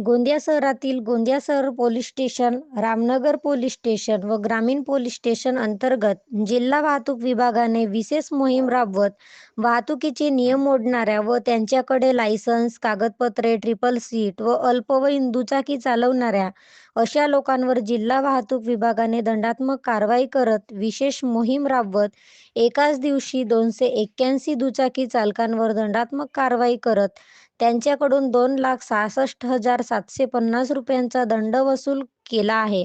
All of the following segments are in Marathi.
गोंदिया शहरातील गोंदिया शहर police station, Ramnagar police station व ग्रामीण पोलीस स्टेशन अंतर्गत जिल्हा वाहतूक विभागाने विशेष मोहीम राबवत वाहतुकीचे नियम मोडणाऱ्या व त्यांच्याकडे लायसन्स, कागदपत्रे, ट्रिपल सीट व अल्पवयीन दुचाकी चालवणाऱ्या अशा लोकांवर जिल्हा वाहतूक विभागाने दंडात्मक कारवाई करत विशेष मोहीम राबवत एकाच दिवशी दोनशे एक्क्याऐंशी दुचाकी चालकांवर दंडात्मक कारवाई करत त्यांच्याकडून दोन लाख सहासष्ट हजार सातशे पन्नास रुपयांचा दंड वसूल केला आहे.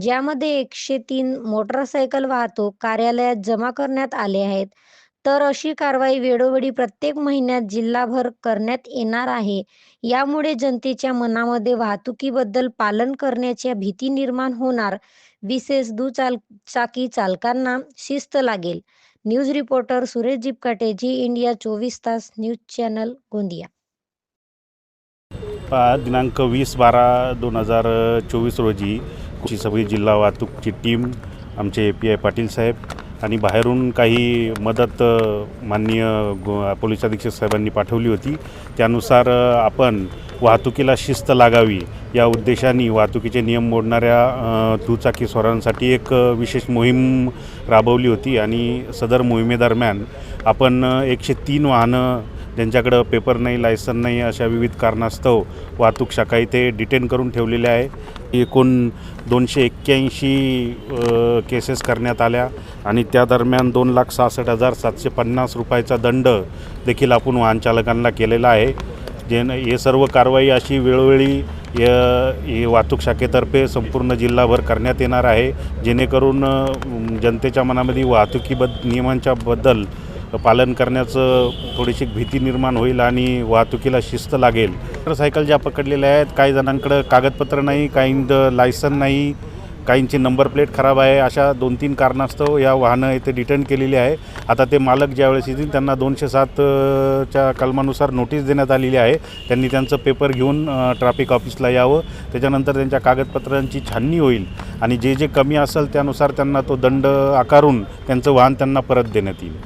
ज्यामध्ये एकशे तीन मोटरसायकल वाहतूक कार्यालयात जमा करण्यात आले आहेत. तर अशी कारवाई वेळोवेळी प्रत्येक महिन्यात जिल्हाभर करण्यात येणार आहे. यामुळे जनतेच्या मनामध्ये वाहतुकीबद्दल पालन करण्याच्या भीती निर्माण होणार. विशेष दुचाकी चालकांना शिस्त लागेल. News reporter Suresh Jipkate Zee India चोवीस तास न्यूज चॅनल गोंदिया दिनांक वीस बारा दोन हजार चोवीस रोजी सगळी जिल्हा वाहतूकची टीम आमचे ए पी आय पाटील साहेब आणि बाहेरून काही मदत माननीय गो पोलीस अधीक्षक साहेबांनी पाठवली होती. त्यानुसार आपण वाहतुकीला शिस्त लागावी या उद्देशाने वाहतुकीचे नियम मोडणाऱ्या दुचाकीस्वारांसाठी दुचाकी स्वारांसाठी एक विशेष मोहीम राबवली होती. आणि सदर मोहिमेदरम्यान आपण एकशे तीन वाहनं ज्यांच्याकडं पेपर नाही लायसन नाही अशा विविध कारणास्तव वाहतूक शाखा इथे डिटेन करून ठेवलेल्या आहे. एकूण दोनशे एक्क्याऐंशी केसेस करण्यात आल्या आणि त्या दरम्यान दोन लाख सहासष्ट हजार सातशे पन्नास रुपयाचा दंड देखील आपण वाहन चालकांना केलेला आहे. जे हे सर्व कारवाई अशी वेळोवेळी य- हे वाहतूक शाखेतर्फे संपूर्ण जिल्हाभर करण्यात येणार आहे. जेणेकरून जनतेच्या मनामध्ये वाहतुकीबद्द नियमांच्याबद्दल पालन करण्याचं थोडीशी भीती निर्माण होईल आणि वाहतुकीला शिस्त लागेल. मोटरसायकल ज्या पकडलेल्या आहेत काही जणांकडं कागदपत्र नाही काहींद लायसन नाही काहींची नंबर प्लेट खराब आहे अशा दोन तीन कारणास्तव या वाहनं इथे रिटर्न केलेली आहे. आता ते मालक ज्यावेळेस येतील त्यांना दोनशे सातच्या कलमानुसार नोटीस देण्यात आलेली आहे. त्यांनी त्यांचं पेपर घेऊन ट्रॅफिक ऑफिसला यावं. त्याच्यानंतर त्यांच्या कागदपत्रांची छाननी होईल आणि जे जे कमी असेल त्यानुसार त्यांना तो दंड आकारून त्यांचं वाहन त्यांना परत देण्यात येईल.